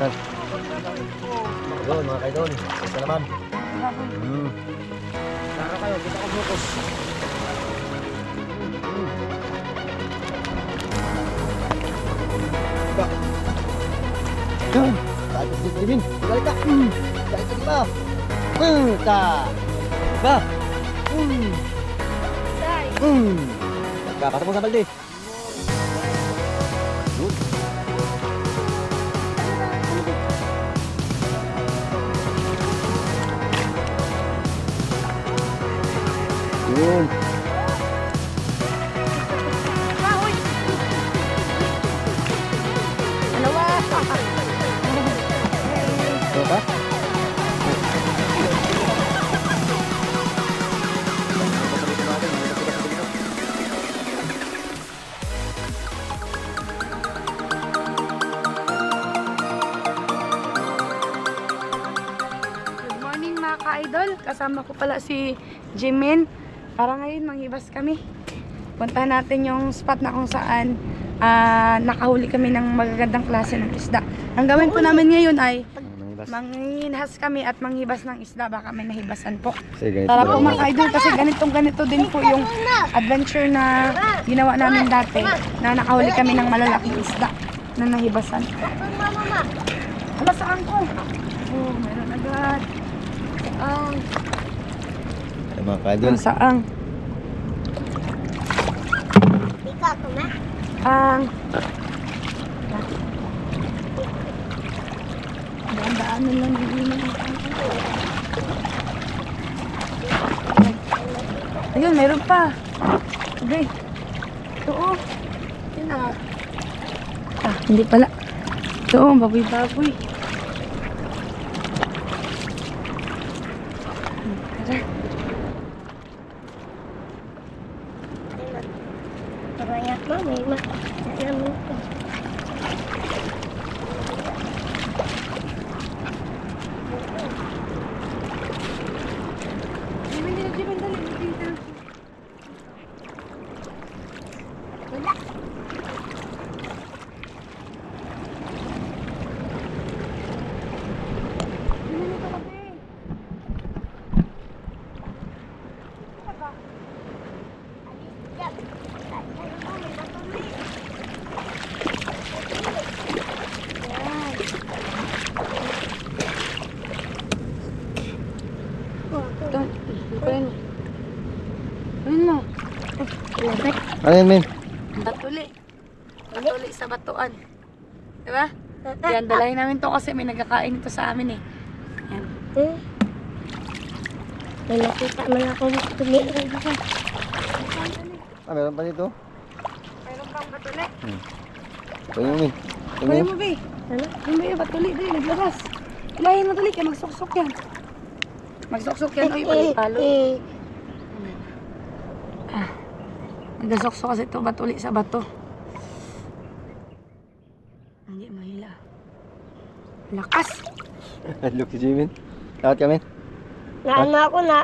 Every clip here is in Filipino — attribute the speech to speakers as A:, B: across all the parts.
A: Saan? Doon, mga kaidol. Isa naman. Hmm.
B: Tara kayo, kita ko bukos.
A: Yan. Tayo si Jimin. Balik ka. Hmm. Balik ka di ba? Hmm. Ta. Ba. Hmm. Hmm. Kakasap mo sa balde. Yun. Ito ka?
C: Good morning mga ka-idol. Kasama ko pala si Jimin. Ngayon manghibas kami. Puntahan natin yung spot na kung saan ah, nakahuli kami ng magagandang klase ng isda. Ang gawin po namin ngayon ay manghinhas kami at manghibas ng isda. Baka may nahibasan po.
A: Sige,
C: Tara po mga ka-idol kasi ganitong ganito din po yung adventure na ginawa namin dati na nakahuli kami ng malalaking isda na nahibasan. Hala, saan ko? Oh, meron agad. Saan?
A: Ay, mga kaidol.
C: Ang saang. Ang. Daan-daanan lang din yun. Ayun, meron pa. Okay. Ito oh. Yun ah. Ah, hindi pala. Ito baboy-baboy. Tara.
D: Banyak mami, ma. Alam mo ko.
C: Jimin, dali, Jimin, dali. Dali, dali.
D: Wala.
C: Jimin, ito kasi. Ito. Ayun. Ayun mo.
A: Ano yan, men?
C: Batuli. Batuli sa batuan. Diba? Yan, dalahin namin to kasi may nagkakain ito sa amin eh. Yan.
D: Hmm? May nakita man ako dito.
A: Ah, meron pa dito.
C: Mayroon pang batuli.
A: Ito yung, men. Ito
C: Kuya
A: yung.
C: mo, Bi.
D: Ano?
C: Yung Bi, batuli din, naglabas. Ilahin mo dali, kaya magsuksok yan. Magsuksok yan, oy, palo. Nagasuksok kasi ito batuli sa bato. Hindi mahila. Lakas!
A: Look si Jimin. Takot ka, men?
D: na ano ako na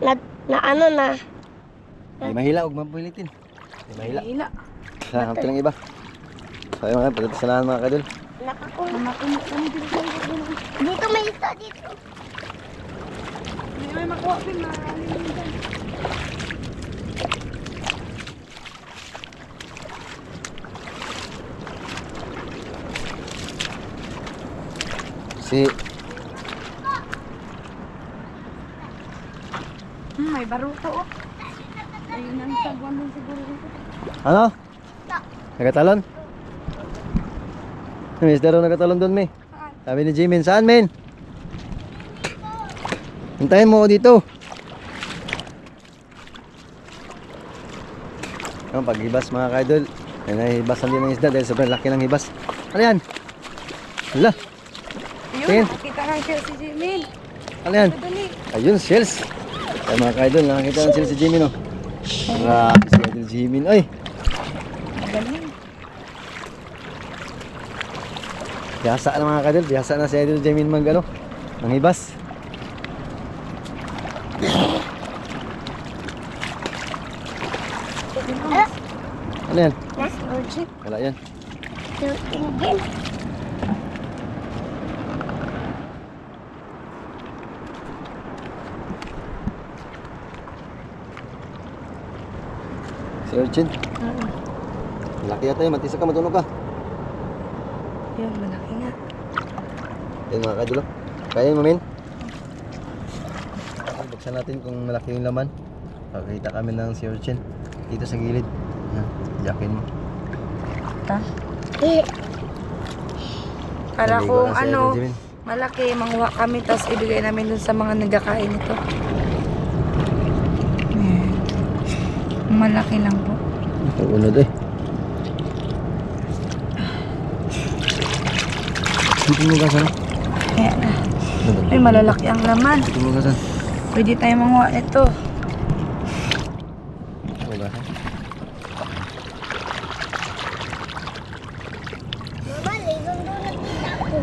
D: na, na ano na
A: Hindi mahila, huwag mabulitin. Hindi mahila.
C: Mahila.
A: Hanap ka ng iba. So, ayun mga, pagdating sa lahat mga kadol.
C: kami dito.
D: Dito may isa dito.
C: Hindi may makuha, Bi. Malilimutan.
A: Si,
C: Hmm, may baruto, oh. Ayun ang sagwan din siguro dito.
A: ano? Nagatalon? Si Mister Ro nagatalon doon, me.
C: Saan?
A: Sabi ni Jimin, saan, men? Hintayin mo dito. Ang paghibas mga kaidol. Ay nahibasan din ng isda dahil sobrang laki ng hibas. Ano yan? Hala,
C: Ayun,
A: Tingin.
C: nakita kang siya si Jimin.
A: ano yan? Ayun, shells. Ay mga kaidol, nakakita ng shells si Jimin, oh. Grabe si Idol Jimin. Ay,
C: Galing.
A: biyasa na mga kaidol. Biyasa na si Idol Jimin mag, ano, ng hibas. Ano yan?
D: Nas urgent.
A: Wala yan.
D: Tingin.
A: Si Urchin.
C: Oo.
A: Laki yata yun. Matisa ka, matunog ka.
C: Yun, malaki nga.
A: Yan mga kadol. oh. Kaya yun, mamin. Buksan natin kung malaki yung laman. Pakita kami ng si Urchin. Dito sa gilid. Yan. Jakin mo.
C: Ha?
D: Eh,
C: Para kung ano, malaki, manguha kami, tapos ibigay namin dun sa mga nagkakain nito. Ayan. Malaki lang po.
A: Unod eh. Dito mo gasan.
C: Na. Ay, malalaki ang laman.
A: Dito mo gasan.
C: Pwede tayo manguha ito.
A: Dito mo gasan.
D: mama, ligang doon nakita ko.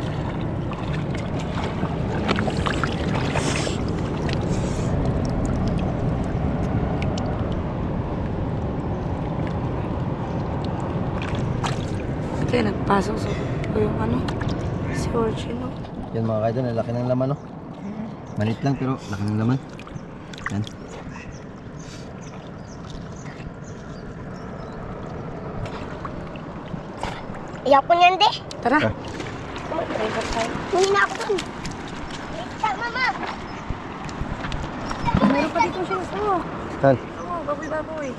C: Sa ko yung ano, si Orchie, no?
A: Yan mga kaidol, ang laki ng laman no. Malit lang pero laki ng laman. Yan.
D: Iyak ko niyan, de.
C: Tara.
A: Ah.
D: Kunin na ako dun. Isa, mama.
C: Meron pa dito siya. Oo.
A: Saan?
C: Oo, baboy-baboy.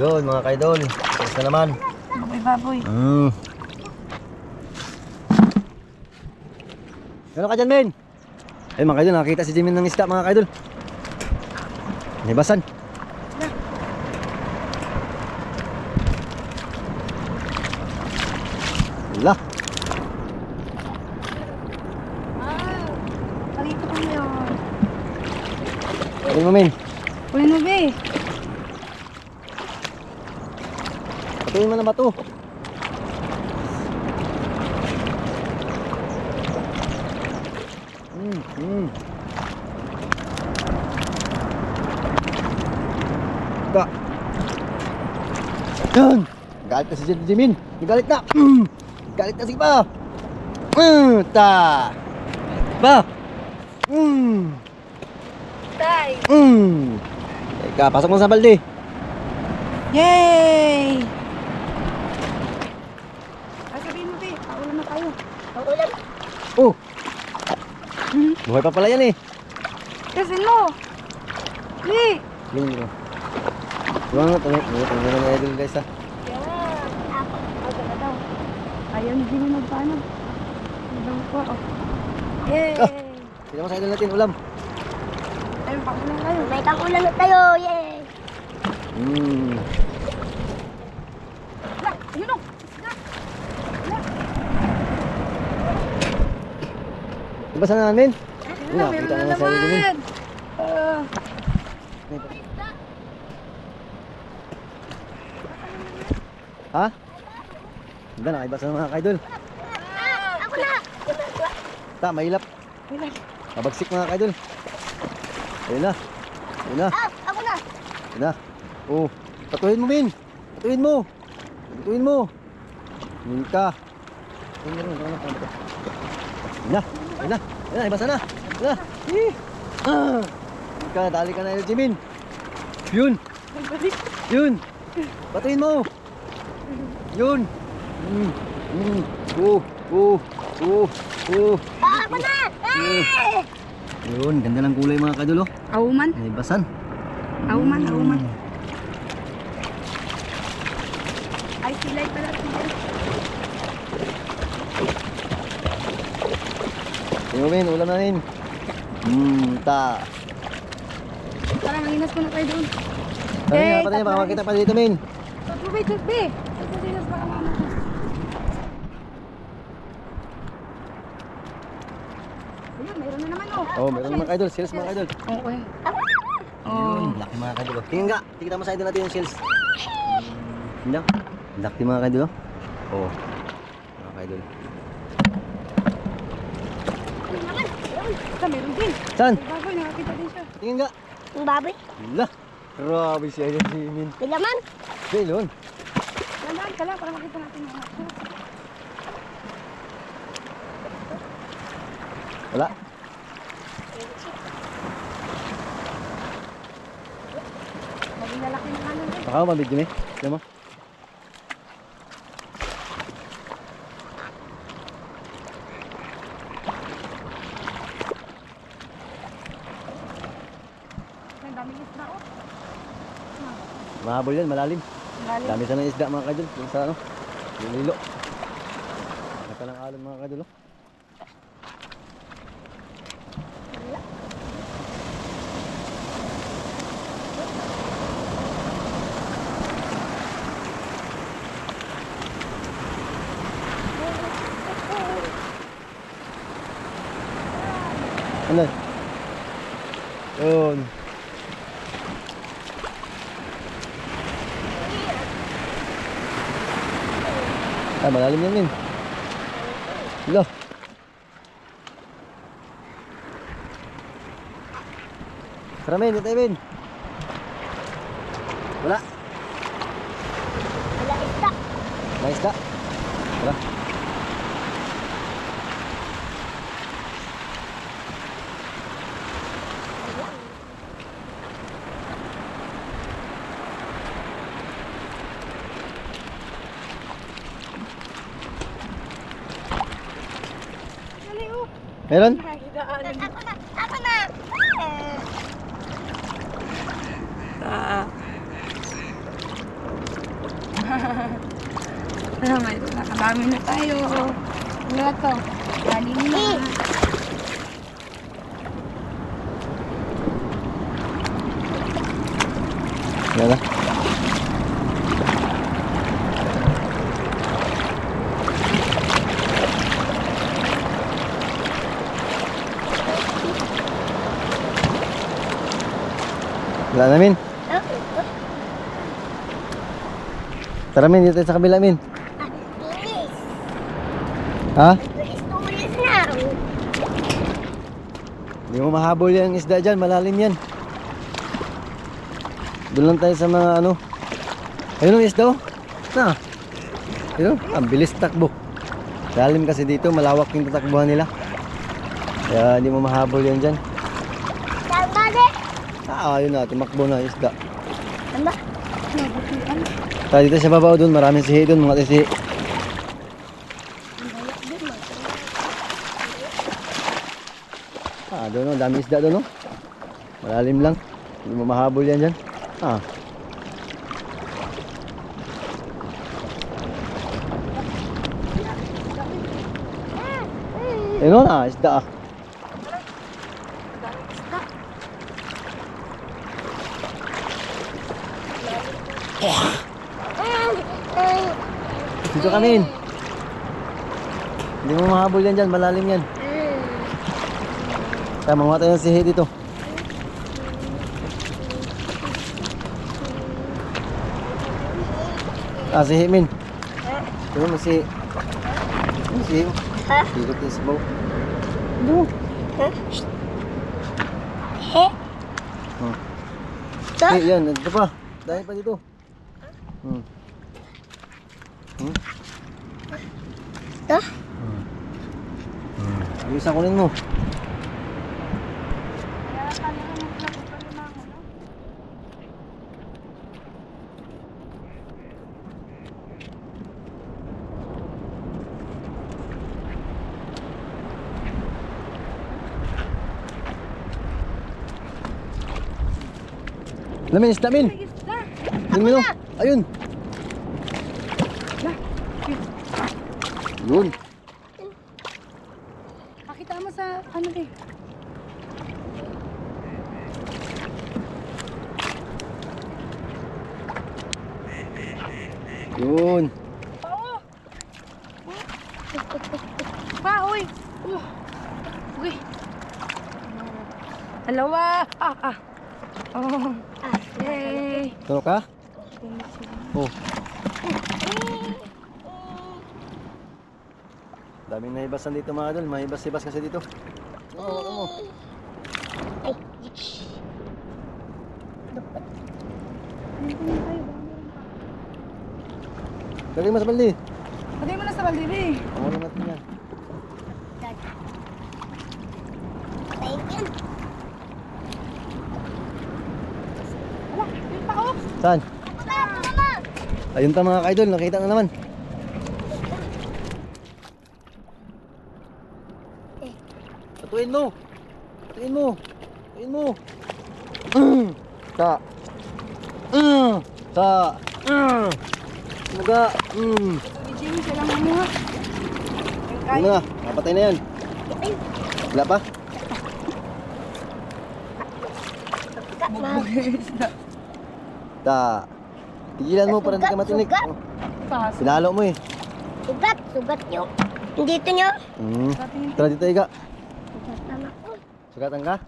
A: Yun mga kaidol. Tapos na naman.
C: Baboy-baboy.
A: Mm. Ano ka dyan, men? Ay mga kaidol, nakakita si Jimin ng isda mga kaidol. Nibasan. Wala.
C: Ah, Halika pa yun.
A: Ano mo, men?
C: Mo, be.
A: Patuloy mo na bato. Mm, mm. Yan. Galit na si Jimin. Galit na. Mm. Galit na si ba. Mm, ta. Ba. Mm.
C: Tay.
A: Mm. Teka, pasok mo sa balde.
C: Yay! Ay, sabihin mo, be. Paulan na tayo.
D: Ang ulam.
A: Oh. Buhay pa pala yan eh.
C: Mo. Be.
A: Yun, yun. Diba nga, tanong, tanong, tanong na mga idol guys ha.
D: Yan. Apat.
C: Aga na ni magpaano. Ibang po. Oh. Yay!
A: Ah. Sino mo sa idol natin, ulam.
C: Ay, paulan tayo.
D: May kang ulam na tayo. Yay.
A: Mm.
C: Wala, ayun o.
A: Diba sana namin?
C: Na,
A: nakita
C: meron
A: na
C: na
A: sa idol Jimin.
C: naman. Ah,
A: Ha? Hindi, nakibasa ng mga kaidol.
D: Ako na.
A: Ta, mahilap.
C: na.
A: Mabagsik mga kaidol. Ayun na. Ayun na.
D: Ah, ako na.
A: Ayun na. Oh, tatuhin mo, Min. Tatuhin mo. Tatuhin mo. Min ka. Ayun na, ayun na, na, ibasa na. Eh. Ah. Ka, dali ka na, Jimin. Yun. Yun. Patuhin mo. Yun. Mm. Mm. Oh. Oh. Oh. Oh.
D: Ah, ako na. Eh.
A: Yun, ganda ng kulay mga kadulo.
C: Auman.
A: May basan.
C: Auman, auman. Ay, silay pala. silay.
A: Mo, Min, ulam namin. Hmm, ta.
C: Tara, manginas muna tayo doon. Okay,
A: nga, patay niya, baka makita pa dito, Min.
C: Tubig, tubig. Tubig, baka mama. Ayun, mayroon na naman oh.
A: Oh, meron mga idol, sales mga idol.
C: Okay. Oh.
A: Yun, laki mga idol. Tingnan nga, tingnan mo sa idol natin yung sales. Hindi. Laki mga idol. Oh. Mga idol.
C: Ito, meron din.
A: Saan?
C: May baboy, nakakita din siya.
A: Tingnan nga.
D: Ang baboy.
A: Wala. Grabe siya yun si Min.
D: May laman.
A: Bilon.
C: Landaan ka lang para makita natin yung anak.
A: Wala.
C: Ang lalaki ng ano eh.
A: Baka mabidyo eh. Tignan mo.
C: Ang daming isda oh.
A: Mahabol yan, malalim.
C: Ang lalim.
A: Dami sa ng isda mga kadol. Yung sa ano, yung lilo. Naka ng alon mga kadol. oh. Ano? Yun. Ah, malalim yan yun. Lo. Tara men, dito men. Wala.
D: Wala isda.
A: May isda. Meron?
D: Ako na. Ako na.
C: Ah. Ano may nakadami na tayo. Ano to? Galing na.
A: Yan na. Wala na, Min. Tara, Min. Dito sa kabila, Min.
D: ah.
A: Ha? Hindi mo mahabol yan isda dyan. Malalim yan. Doon lang tayo sa mga ano. Ayun ang isda, oh. Na. Ayun, ang bilis takbo. Lalim kasi dito. Malawak yung tatakbuhan nila. Kaya hindi mo mahabol yan dyan. Ah, ayun na. Tumakbo na isda.
D: Tama.
C: Nabutian.
A: Tayo dito sa babaw doon. Maraming sihi doon. Mga sihi. Ah, doon oh. Dami isda doon oh. Malalim lang. Hindi mo mahabol yan dyan. Ah. Ayun na, isda ah. Dito kami. Hindi mo mahabol yan dyan, malalim yan. Kaya mga tayo ng sihi dito. Ah, sihi min. Ito mo sihi. Ano sihi?
D: Ha?
A: Ikot yung sabaw.
D: He?
A: Hmm.
D: Ito?
A: Eh, yan, ito pa. Dahil pa dito. Hmm. Hmm.
D: Ito?
A: Mo.
C: Maglagot pa rin ano.
A: Lamin, isda min.
C: May isda.
A: Tingnan mo. Ayun. Yun.
C: Pakita mo sa ano eh.
A: Yun.
C: Pao! Pa, uy! Uh. Uy! Dalawa! Ah, ah! Oh,
D: Ah,
C: yay!
A: Turo ka? Oh. Daming nahibasan dito mga idol. Mahibas-hibas kasi dito. Oo, oh, mo.
D: Ay,
A: Lagay mo sa baldi.
C: Lagay mo na
A: natin yan. Saan? Ayun ta mga ka-idol, nakita na naman. Patuin mo. Patuin mo. Patuin mo. Mm. Sa. Mm. Sa. Mm. Muga. Mm.
C: Si Jimmy, siya lang mamuha.
A: Ano na? Napatay na yan. Wala pa? Ta. Tigilan mo para hindi ka matinik.
D: Sugat,
A: Oh,
C: Pas.
A: Pinalo mo eh.
D: Sugat, sugat nyo. Dito nyo.
A: Mm. Tara dito iga. Sugatan ka?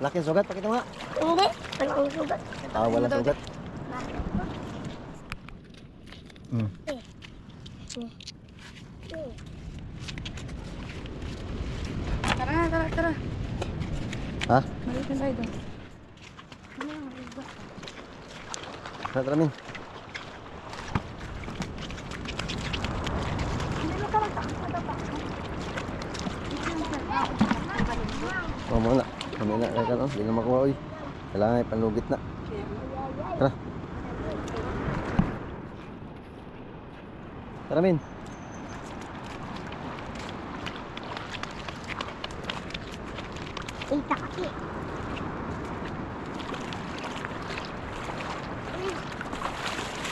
A: Laking sugat, pakita mo nga.
D: Hindi, walang sugat.
A: Ah, walang sugat. Mm.
C: Tara na, tara, tara.
A: Ha?
C: Maliit na tayo doon.
A: Tara, tara, Min. Oh, muna. Kami na, kaya no? Hindi na makuha, oy. Kailangan ay panlugit na. Tara. Tara, Min.
D: Kita kasi.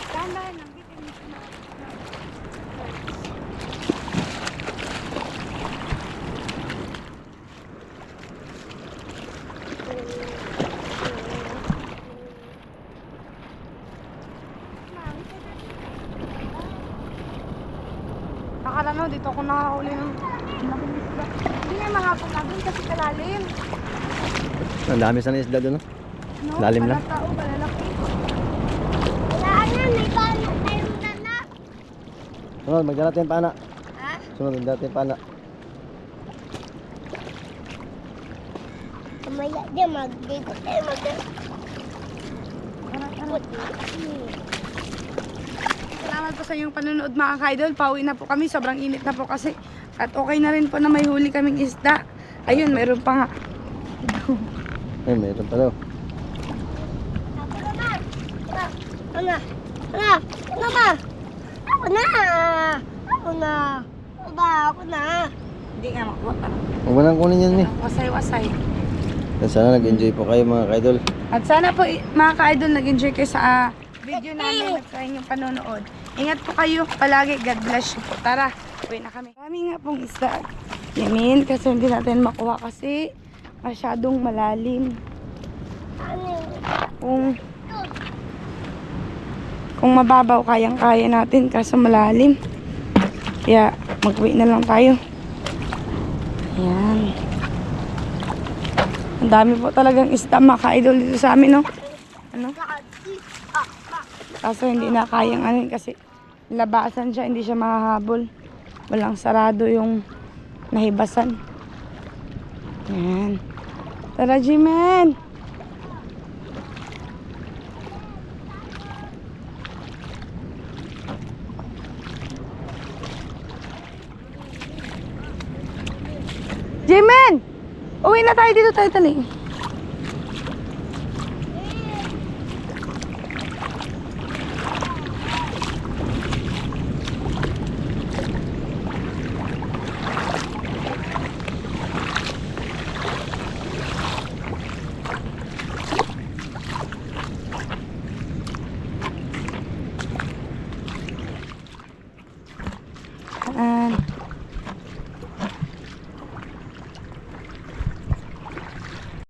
C: Dahan-dahan lang. bitin mo. Nakalano, dito ako nakahuli ng malaking isda. Hindi na makapagagin kasi kalalim.
A: Ang dami sana isda doon, no?
C: No?
A: Lalim lang.
C: Palatao, malalaki.
D: Wala na, may bala tayong dala.
A: Sunod, magdala tayong pana.
D: Ha?
A: Sunod, magdala tayong pana.
D: Kamaya di, magbigot tayo mag...
C: Tara, tara. Salamat po sa inyong panonood mga ka-idol. Pauwi na po kami. Sobrang init na po kasi. At okay na rin po na may huli kaming isda. Ayun, mayroon pa nga.
A: Ay, meron pa daw.
D: Ako naman. Ako na. Ako na. Ako na. Ako na. Ako na. Ako na. Ako na.
C: Hindi nga makuha.
A: Huwag mo nang kunin yan, Mi.
C: Wasay-wasay.
A: Sana nag-enjoy po kayo mga ka-idol.
C: At sana po mga ka-idol nag-enjoy kayo sa ah, video namin at sa inyong panonood. Ingat po kayo palagi. God bless you po. Tara, uwi na kami. Kami nga pong isda. Yamin, kasi hindi natin makuha kasi masyadong malalim. Kung kung mababaw kayang-kaya natin kaso malalim. Kaya mag-uwi na lang tayo. Ayan. Ang dami po talagang isda mga ka-idol dito sa amin, no? Ano? Kaso hindi na kayang ano kasi labasan siya, hindi siya mahahabol. Walang sarado yung nahibasan. Ayan. Tara, Jimen! Jimen! Uwi na tayo dito tayo tali.